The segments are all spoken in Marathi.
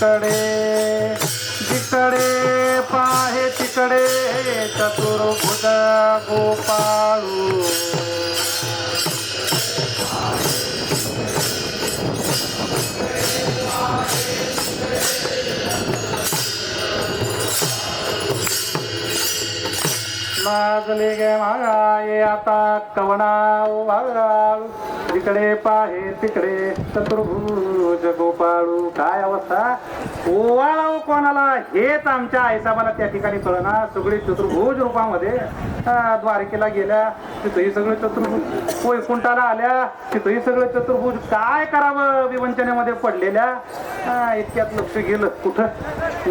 तिकडे जिकडे पाहे तिकडे चतुर्भुज गोपाळू. लागले गे मागाये आता कवना वाळू जिकडे पाहे तिकडे चतुर्भुज गोपाळू. काय अवस्था? ओवाळाव कोणाला हेच आमच्या आईसाबाला त्या ठिकाणी कळना. सगळी चतुर्भुज रूपामध्ये द्वारिकेला द्वारकेला गेल्या. तिथंही सगळे चतुर्भुज वैकुंठाला आल्या. तिथंही सगळे चतुर्भुज काय करावं? विवंचनेमध्ये पडलेल्या. इतक्यात लक्ष गेलं. कुठं?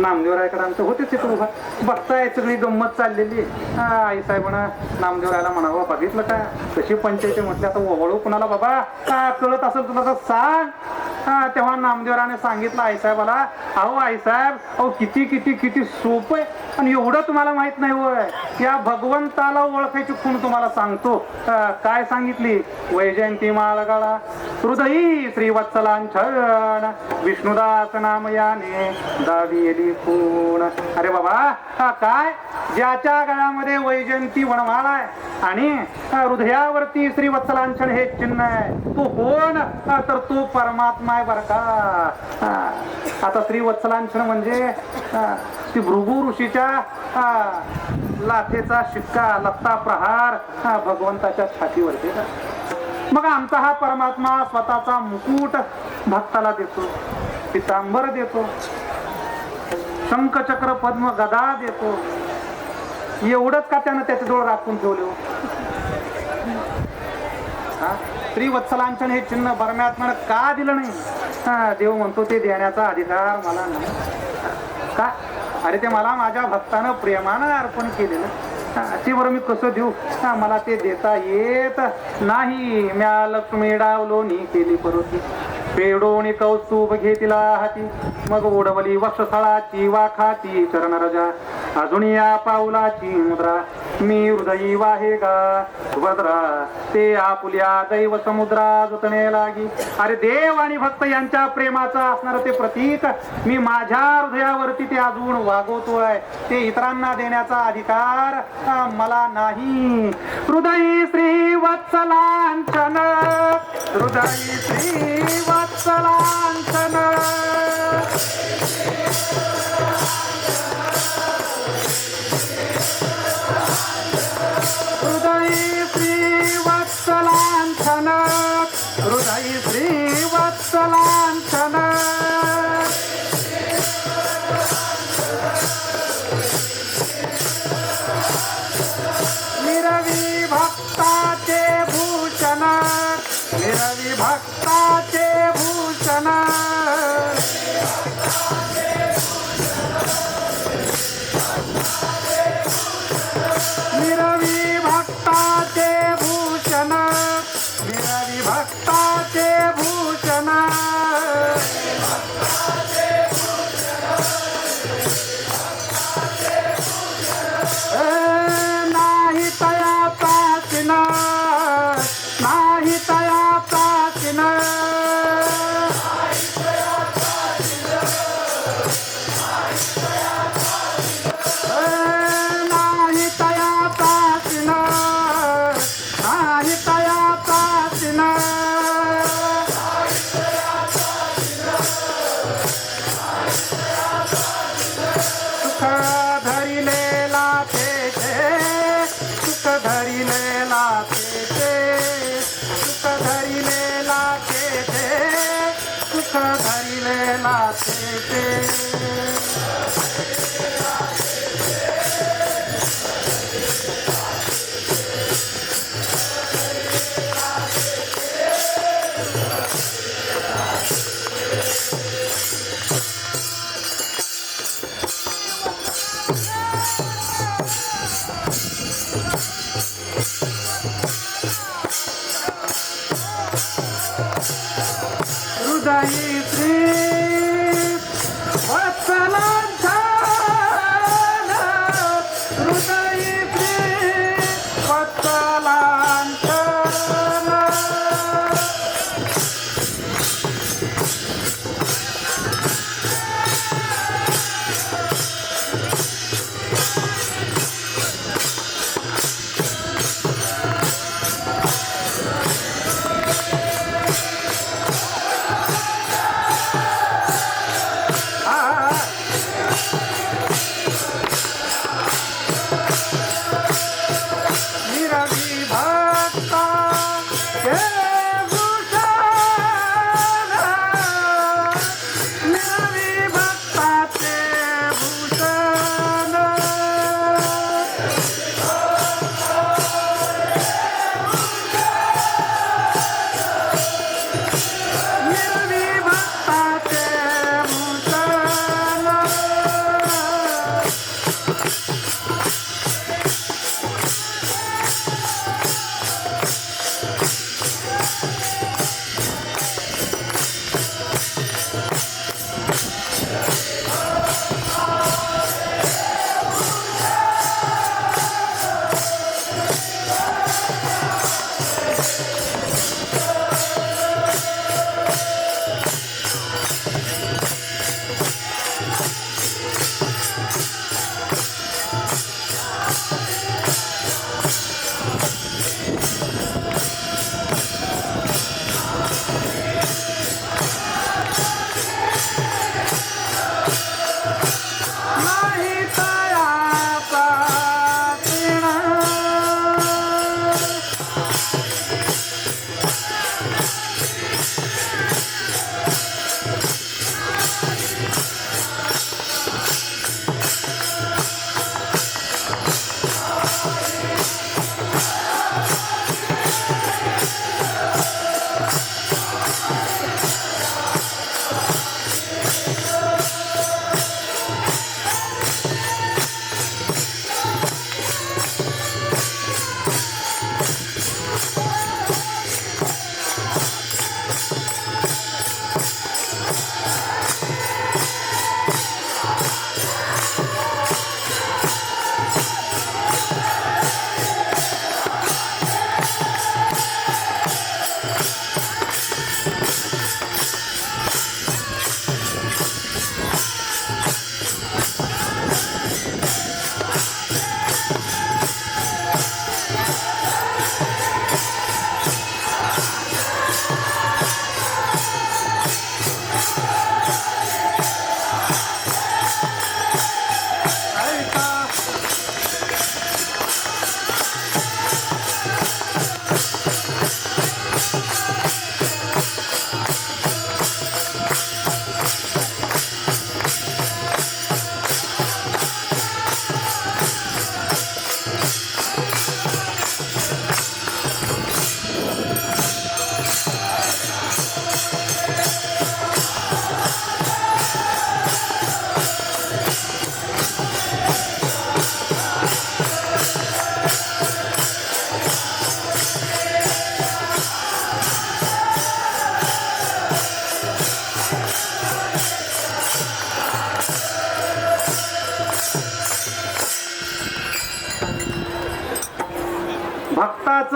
नामदेवरायकडे आमचं होते चित्र बघताय सगळी गंमत चाललेली. आई साहेबांना नामदेवरायला म्हणावं बघितलं का? कशी पंचायती म्हटली आता ओवळू कुणाला बाबा? का कळत असेल तुला तर सांग. तेव्हा नामदेवराने सांगितलं आईसाहेबाला अहो आईसाहेब अहो किती किती किती सोपं आहे. पण एवढं तुम्हाला माहीत नाही होय. या भगवंताला ओळखायची खूण तुम्हाला सांगतो. काय सांगितली? वैजयंती माळगाळा हृदयी श्रीवत्सलांछण विष्णुदास नाम याने दाविली खूण. अरे बाबा काय? ज्याच्या गळ्यामध्ये वैजयंती वनमाळा आहे आणि हृदयावरती श्रीवत्सलांछण हे चिन्ह आहे. तो कोण तर तो परमात्मा आहे बर का? हा, आता श्रीवत्सलांछण म्हणजे ती भृगु ऋषीच्या लाथेचा शिक्का लत्ता प्रहार हा भगवंताच्या छातीवरती मग आमचा हा परमात्मा स्वतःचा मुकुट भक्ताला देतो पितांबर देतो शंखचक्र पद्म गदा देतो. एवढंच का त्यानं त्याचे डोळ राखून ठेवले हो? हा? श्रीवत्सलांचन हे चिन्ह परमात्म्यानं का दिलं नाही? हा देव म्हणतो ते देण्याचा अधिकार मला नाही. का? अरे ते मला माझ्या भक्तानं प्रेमानं अर्पण केलेलं. ते बरं मी कसं देऊ? मला ते देता येत नाही. म्या लक्ष्मी डावलोनी केली परत. पेडोणी कौस्तुभ घेतिला हाती. मग ओढवली वक्षस्थळाची वाखाची चरण रजा अजून या पाऊलाची मुद्रा. मी हृदयी वाहे गा. सुभद्रा ते आपुल्या दैव समुद्रा जुतणे लागी. अरे देव आणि भक्त यांच्या प्रेमाचं असणार ते प्रतीक. मी माझ्या हृदयावरती ते अजून वागवतोय. ते इतरांना देण्याचा अधिकार मला नाही. हृदयी श्री वत्सलांचन. हृदय श्री वत्स हृदयी ભૂષણ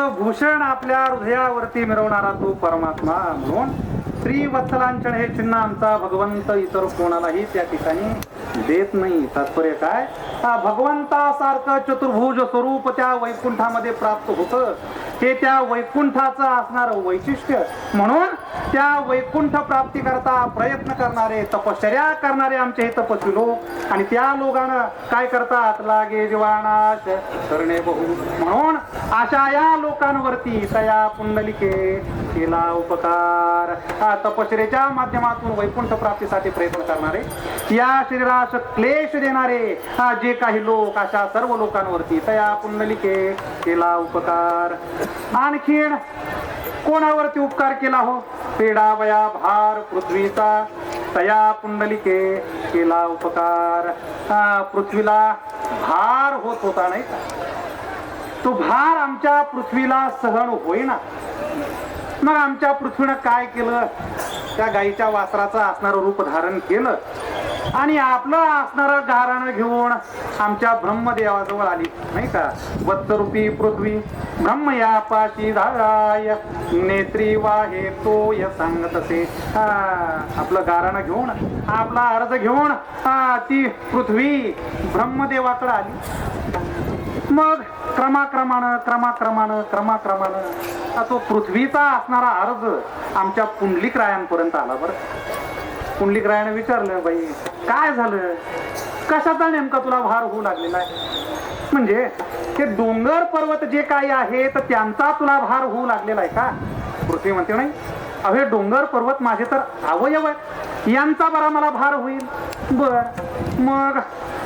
अमृताचं भूषण आपल्या हृदयावरती मिरवणारा तो परमात्मा म्हणून श्री वत्सलांचण हे चिन्ह आमचा भगवंत इतर कोणालाही त्या ठिकाणी देत नाही. तात्पर्य काय? हा भगवंतासारखं चतुर्भुज स्वरूप त्या वैकुंठामध्ये प्राप्त होतं. हे त्या वैकुंठाचं असणारं वैशिष्ट्य. म्हणून त्या वैकुंठ प्राप्ती करता प्रयत्न करणारे तपश्चर्या करणारे आमचे हे तपस्वी लोक. आणि त्या लोकांना काय करतात? लागे जीवानाश करणे बहु. म्हणून अशा या लोकांवरती तया पुंडलिके केला उपकार. हा तपश्चर्याच्या माध्यमातून वैकुंठ प्राप्तीसाठी प्रयत्न करणारे या शरीरास क्लेश देणारे हा जे काही लोक अशा सर्व लोकांवरती तया पुंडलिके केला उपकार. आणखीन कोणावरती उपकार केला हो? पेडावया भार पृथ्वीचा तया पुंडलिके केला उपकार. पृथ्वीला भार होत होता नाही का? तो भार आमच्या पृथ्वीला सहन होईना. मग आमच्या पृथ्वीनं काय केलं? त्या गाईच्या वासराचं असणारं रूप धारण केलं. आणि आपलं असणारं गाराणं घेऊन आमच्या ब्रह्मदेवाजवळ आली. नाही का? वत्सरूपी पृथ्वी ब्रह्म या पाशी झालाय. नेत्री वाहे तो या सांगत असे. आपलं गाराणं घेऊन आपला अर्ज घेऊन ती पृथ्वी ब्रह्मदेवाकडे आली. मग क्रमाक्रमानं क्रमाक्रमानं क्रमाक्रमानं तो पृथ्वीचा असणारा अर्ज आमच्या पुंडलिक रायांपर्यंत आला बरं. पुंडलिक रायानं विचारलं बाई काय झालं? कशाचा नेमका तुला भार होऊ लागलेला आहे? म्हणजे हे डोंगर पर्वत जे काही आहे तर त्यांचा तुला भार होऊ लागलेला आहे का? पृथ्वी म्हणते नाही. अवे डोंगर पर्वत माझे तर अवयव आहे यांचा बरा मला भार होईल. बर. मग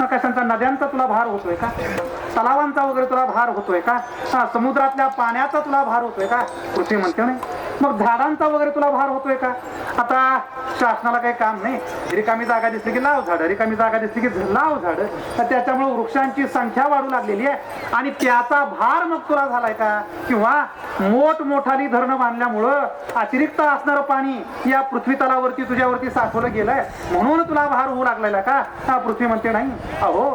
कशांचा नद्यांचा तुला भार होतोय का? तलावांचा वगैरे तुला भार होतोय का? हा, समुद्रातल्या पाण्याचा तुला भार होतोय का? पृथ्वी म्हणते नाही. मग झाडांचा वगैरे तुला भार होतोय का? आता शासनाला काही काम नाही. रिकामी जागा दिसली की लाव झाड रिकामी जागा दिसली की लाव झाड तर त्याच्यामुळे वृक्षांची संख्या वाढू लागलेली आहे. आणि त्याचा भार मग तुला झालाय का? किंवा मोठमोठाली धरणं बांधल्यामुळं अतिरिक्त असणारं पाणी या पृथ्वी तलावरती तुझ्यावरती साठवलं गेलंय. म्हणून तुला भार होऊ लागलेला का? हा पृथ्वी म्हणते नाही. अहो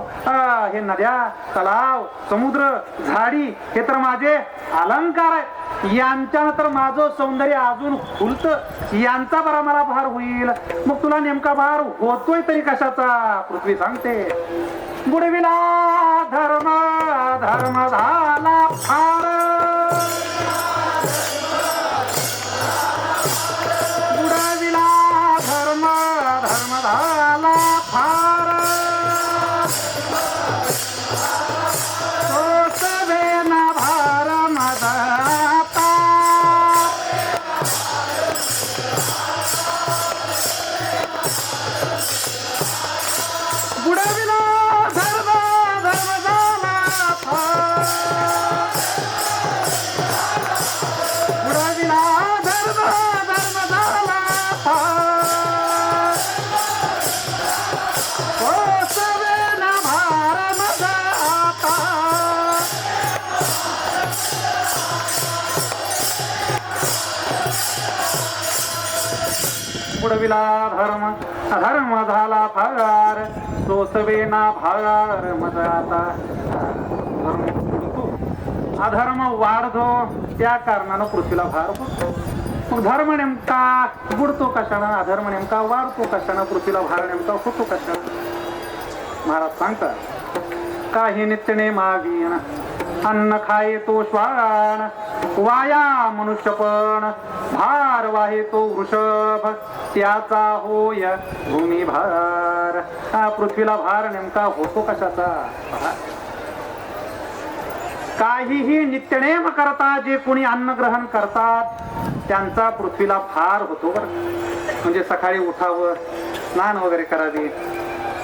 हे नद्या तलाव समुद्र झाडी हे तर माझे अलंकार आहे यांच्यानंतर माझं सौंदर्य अजून फुलत यांचा बरा मला भार होईल. मग तुला नेमका भार होतोय तरी कशाचा? पृथ्वी सांगते. बुडविला धर्म धर्म झाला फार. सोडविला धर्म धर्म झाला फार सोसवेना भार मजाता धर्म बुडतो अधर्म वाढतो त्या कारणानं पृथ्वीला भार पडतो. मग धर्म नेमका बुडतो कशानं? अधर्म नेमका वाढतो कशानं? पृथ्वीला भार नेमका होतो कशानं? महाराज सांगतात काही नित्यने मागीन अन्न खाये तो श्वान वाया मनुष्यपण. भार वाहे तो वृषभ. त्याचा होय भूमी भार हा पृथ्वीला भार नेमका होतो कशाचा? काहीही नित्यनेम करता जे कोणी अन्न ग्रहण करतात त्यांचा पृथ्वीला भार होतो बर म्हणजे सकाळी उठावं स्नान वगैरे करावे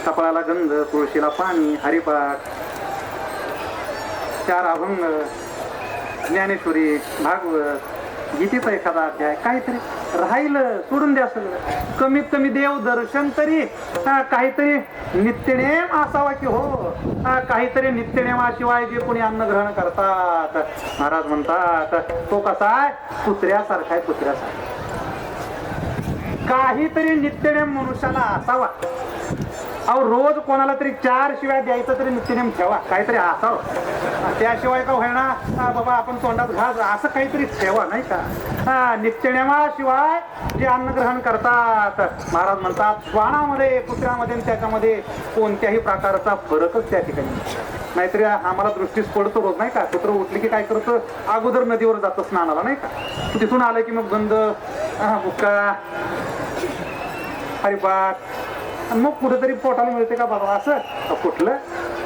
कपाळाला गंध तुळशीला पाणी हरिपाठ चार अभंग ज्ञानेश्वरी भागवत गीतेचा एखादा अध्याय काहीतरी राहिलं सोडून द्या सगळं. कमीत कमी देव दर्शन तरी काहीतरी नित्यनेम असावा की हो. काहीतरी नित्यनेमाशिवाय जे कोणी अन्न ग्रहण करतात महाराज म्हणतात तो कसा आहे? कुत्र्यासारखा आहे कुत्र्यासारखा. काहीतरी नित्यनेम मनुष्याला असावा. अहो रोज कोणाला तरी चार शिवाय द्यायचं तरी नित्यनेम ठेवा. काहीतरी असावं. त्याशिवाय का होईना बाबा आपण तोंडात घास असं काहीतरी ठेवा नाही का? हा नित्यनेमाशिवाय जे अन्नग्रहण करतात. महाराज म्हणतात श्वानामध्ये कुत्र्यामध्ये आणि त्याच्यामध्ये कोणत्याही प्रकारचा फरकच त्या ठिकाणी नाहीतरी आम्हाला दृष्टीस पडतो रोज नाही का? कुत्र उठली की काय करतो? अगोदर नदीवर जातं स्नानाला नाही का? तिथून आलं की मग गंध हा, बुक्का हरिपाठ आणि मग कुठेतरी पोटाला मिळते का बाबा असं? कुठलं?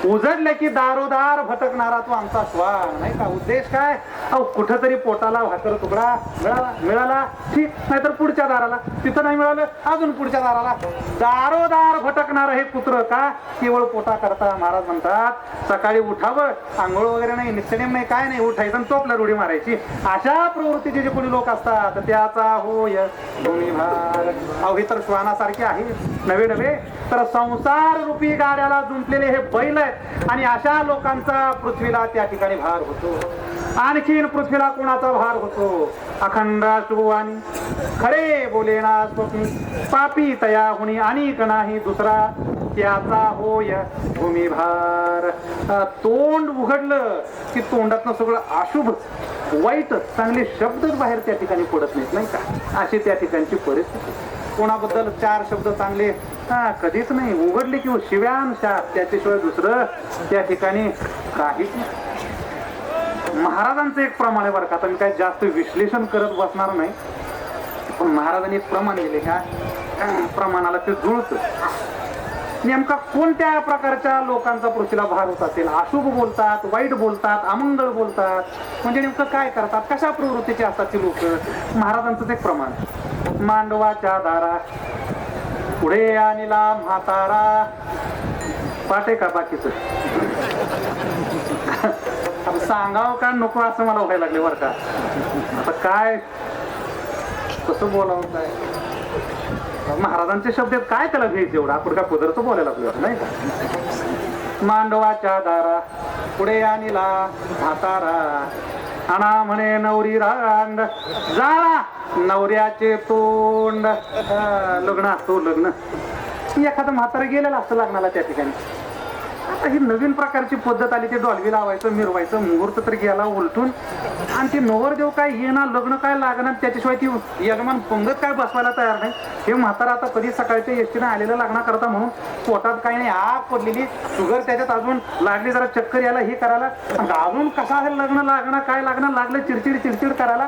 उजडलं की दारोदार भटकणारा तो आमचा श्वान नाही का? उद्देश काय? अहो कुठंतरी पोटाला भाकर तुकडा मिळाला मिळाला. ठीक नाहीतर पुढच्या दाराला. तिथं नाही मिळालं अजून पुढच्या दाराला. दारोदार भटकणार हे कुत्र का? केवळ पोटा करता महाराज म्हणतात सकाळी उठावं आंघोळ वगैरे नाही नित्यनेम नाही काय नाही उठायचं आणि टोपला रुढी मारायची. अशा प्रवृत्तीचे जे कोणी लोक असतात त्याचा होय भूमिभार अहो हे तर श्वानासारखे आहे. नवे नवे. तर संसार रूपी गाड्याला जुंपलेले हे बैल आहे आहेत. आणि अशा लोकांचा पृथ्वीला त्या ठिकाणी भार होतो. आणखीन पृथ्वीला कोणाचा भार होतो? अखंड शुभवाणी. खरे बोलेना स्वप्नी. पापी तया होणी आणि नाही दुसरा. त्याचा होय भूमिभार. तोंड उघडलं की तोंडातनं सगळं अशुभ वाईट चांगले शब्दच बाहेर त्या ठिकाणी पडत नाहीत नाही का? अशी त्या ठिकाणची परिस्थिती. कोणाबद्दल चार शब्द चांगले? हा कधीच नाही. उघडले किंवा शिव्यान शाप. त्याच्याशिवाय दुसरं त्या ठिकाणी काहीच महाराजांचं एक प्रमाण आहे बरं का. आता मी काही जास्त विश्लेषण करत बसणार नाही. पण महाराजांनी एक प्रमाण दिले. का प्रमाणाला ते जुळत. नेमका कोणत्या प्रकारच्या लोकांचा पृथ्वीला भार होत असेल? अशुभ बोलतात वाईट बोलतात अमंगळ बोलतात. म्हणजे नेमकं काय करतात? कशा प्रवृत्तीचे असतात ती लोक? महाराजांचंच एक प्रमाण. मांडवाच्या दारा. पुढे आणला म्हातारा पाटे का बाकीचं? आता सांगावं का नको असं मला व्हायला लागले बरं का? आता काय? कसं बोलावं काय? महाराजांच्या शब्दात काय त्याला घ्यायचं एवढं? आपण का कुदरचं बोलायला लागलो नाही का? मांडवाच्या दारा. पुढे आणला म्हातारा अना म्हणे नवरी रांड. जाळा नवऱ्याचे तोंड. लग्न असतो लग्न. एखादं म्हातारं गेलेलं असतं लग्नाला त्या ठिकाणी. आता ही नवीन प्रकारची पद्धत आली ते डॉल्बी लावायचं मिरवायचं मुहूर्त तर गेला उलटून. आणि ते नवरदेव काय येणार लग्न काय लागणार त्याच्याशिवाय ती यजमान पंगत काय बसवायला तयार नाही? हे म्हातारा आता कधी सकाळच्या एसटीने आलेलं लग्न करता म्हणून पोटात काही नाही आग पडलेली शुगर त्याच्यात अजून लागली जरा चक्कर यायला हे करायला. अजून कसा आहे लग्न लागणार काय लागणार लागलं चिडचिड चिडचिड करायला.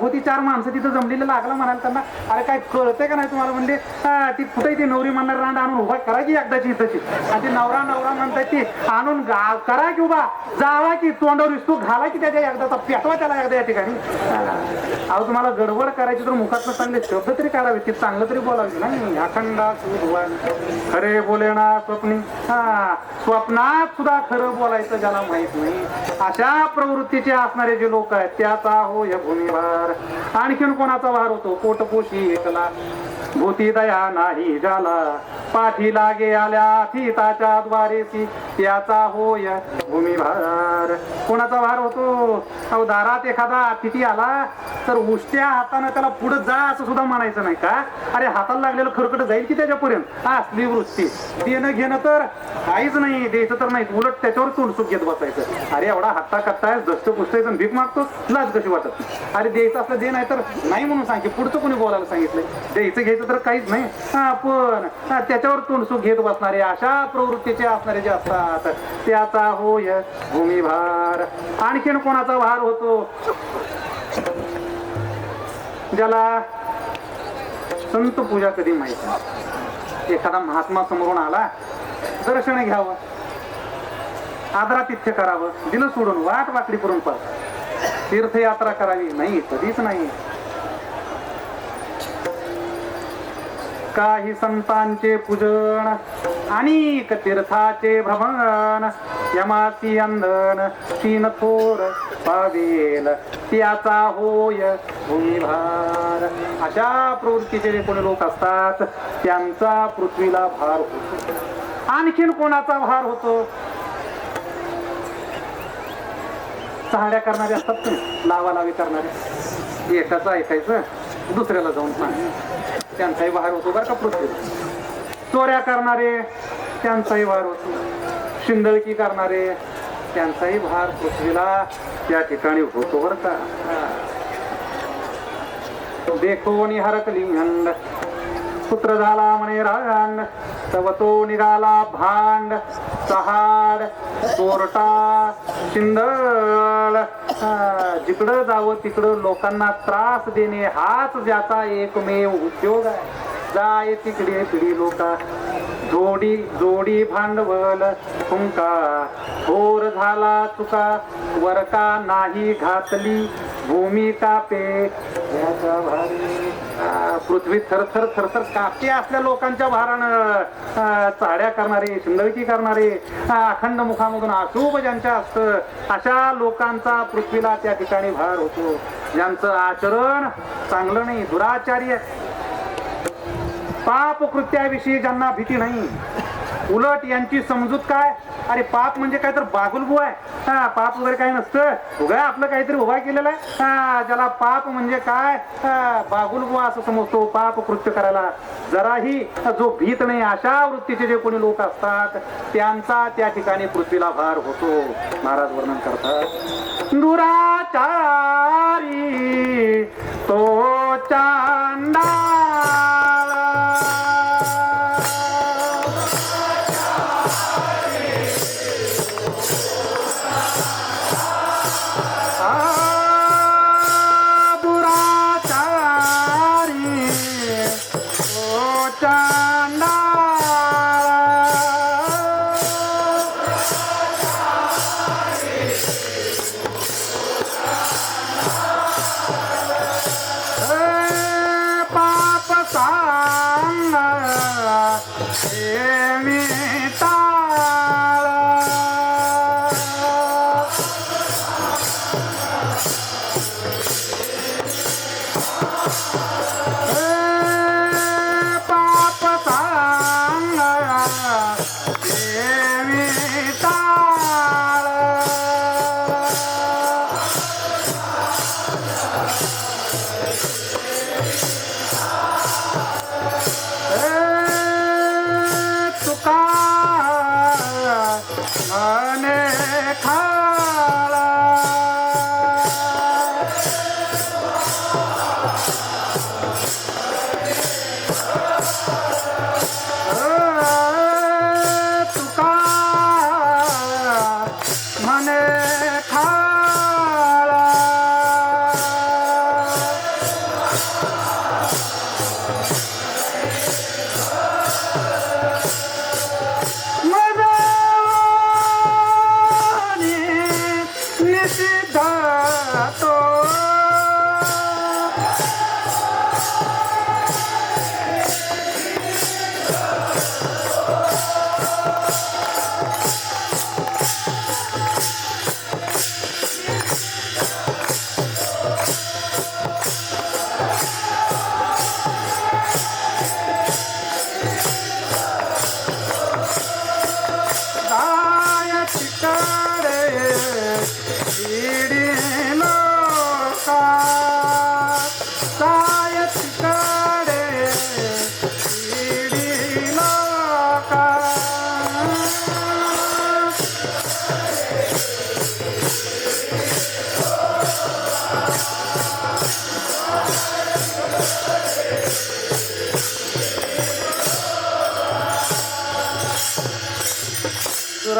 होती चार माणसं तिथं जमलेलं लागलं म्हणाल त्यांना. अरे काय कळतंय का नाही तुम्हाला म्हणले? ती कुठेही ती नवरी म्हणणार रांड आणून उभा करायची एकदाची इथंची. आणि ती नवरा नवरा म्हणताय ती आणून गा करा की उभा. जावा की तोंडावर तू घाला की त्याच्या एकदाचा पेटवा त्याला एकदा या ठिकाणी. अहो तुम्हाला गडबड करायची तर मुखातनं चांगले शब्द तरी काढावे ते चांगलं तरी बोलावे नाही अखंडा खरे बोले ना स्वप्नी. हा स्वप्नात सुद्धा खरं बोलायचं ज्याला माहीत नाही. अशा प्रवृत्तीचे असणारे जे लोक आहेत त्याचा हो या भूमीवर आणखीन कोणाचा वार होतो? पोटपोशी एकला. भूती दया नाही झाला पाठी लागे आल्या थिताच्या द्वारे फिताच्या याचा त्याचा होय भूमिभार. कोणाचा भार होतो? अहो दारात एखादा अतिथी आला तर उष्ट्या हातानं त्याला पुढे जा असं सुद्धा म्हणायचं नाही का? अरे हाताला लागलेलं खरकट जाईल की त्याच्यापर्यंत? असली वृत्ती. देणं घेणं तर काहीच नाही. द्यायचं तर नाही उलट त्याच्यावर तोंडसूक घेत बसायचं. अरे एवढा हत्ता कट्टा दस्त पुसतायचं भीक मागतो लाज कशी वाटत? अरे द्यायचं असलं दे नाही तर नाही म्हणून सांग पुढचं कोणी बोलायला सांगितलंय? द्यायचं घ्यायचं तर काहीच नाही. हा पण त्याच्यावर तोंडसूक घेत बसणारे अशा प्रवृत्तीचे असणारे जे असतात. त्याचा होय भूमिभार. आणखीन कोणाचा भार होतो? ज्याला संत पूजा कधी माहीत एखादा महात्मा समोरून आला दर्शन घ्यावं. आदरातिथ्य करावं. दिलं सोडून वाट वाकडी करून पाहत तीर्थयात्रा करावी. नाही कधीच नाही. काही संतांचे पूजन अनेक तीर्थाचे भ्रमण यमाती अंधन तीन थोर पावेल त्याचा होय भूमिभार. अशा प्रवृत्तीचे जे कोणी लोक असतात त्यांचा पृथ्वीला भार होतो. आणखीन कोणाचा भार होतो? चहाड्या करणारे असतात लावालावी लावा लावी करणारे. एकाचं ऐकायचं दुसऱ्याला जाऊन सांग. त्यांचाही वार होतो बरं का पृथ्वी चोऱ्या करणारे त्यांचाही वार होतो. शिंदळकी करणारे त्यांचाही भार पृथ्वीला त्या ठिकाणी होतो बरं का. देखो निहरकली हंड पुत्र झाला म्हणे रागांड तव तो निघाला भांड. चहाड चोरटा शिंदळ. जिकडं जावं तिकडं लोकांना त्रास देणे हाच ज्याचा एकमेव उद्योग आहे. जाय तिकडे पिढी लोका. जोडी जोडी भांडवल तुमका. थोर झाला चुका वरका नाही घातली. भूमी तापे पृथ्वी थरथर थरथर कापते असल्या लोकांच्या भारानं चाड्या करणारे शिंदळकी करणारे अखंड मुखामधून अशुभ ज्यांच्या असतं अशा लोकांचा पृथ्वीला त्या ठिकाणी भार होतो. ज्यांचं आचरण चांगलं नाही दुराचारी पाप कृत्याविषयी ज्यांना भीती नाही उलट यांची समजूत काय? अरे पाप म्हणजे काय तर बागुलबू आहे. हा पाप वगैरे काय नसतं. उगा आपलं काहीतरी उभा केलेलं आहे. हा ज्याला पाप म्हणजे काय? हा, बागुलबू असं समजतो पाप कृत्य करायला. जराही जो भीत नाही अशा वृत्तीचे जे कोणी लोक असतात त्यांचा त्या ठिकाणी पृथ्वीला भार होतो. महाराज वर्णन करतात. दुराचारी तो चांडा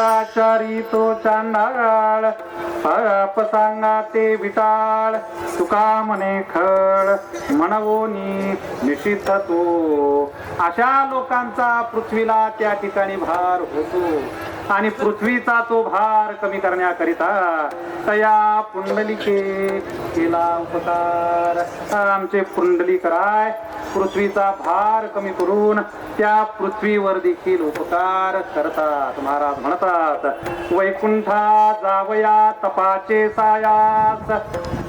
दुराचारी तो चांडाळ. अपसांगा ते विटाळ. तुका म्हणे खळ. म्हणवोनी निषिद्ध तो. अशा लोकांचा पृथ्वीला त्या ठिकाणी भार होतो. आणि पृथ्वीचा तो भार कमी करण्याकरिता तया पुंडलिके केला उपकार. आमचे पुंडलिकराय पृथ्वीचा भार कमी करून त्या पृथ्वीवर देखील उपकार करतात महाराज म्हणतात. वैकुंठा जावया तपाचे सायास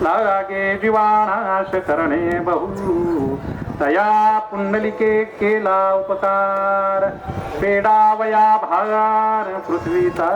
लागे जीवानाश करणे बहु. तया पुंडलिके केला उपकार. पेडावया भार पृथ्वीचा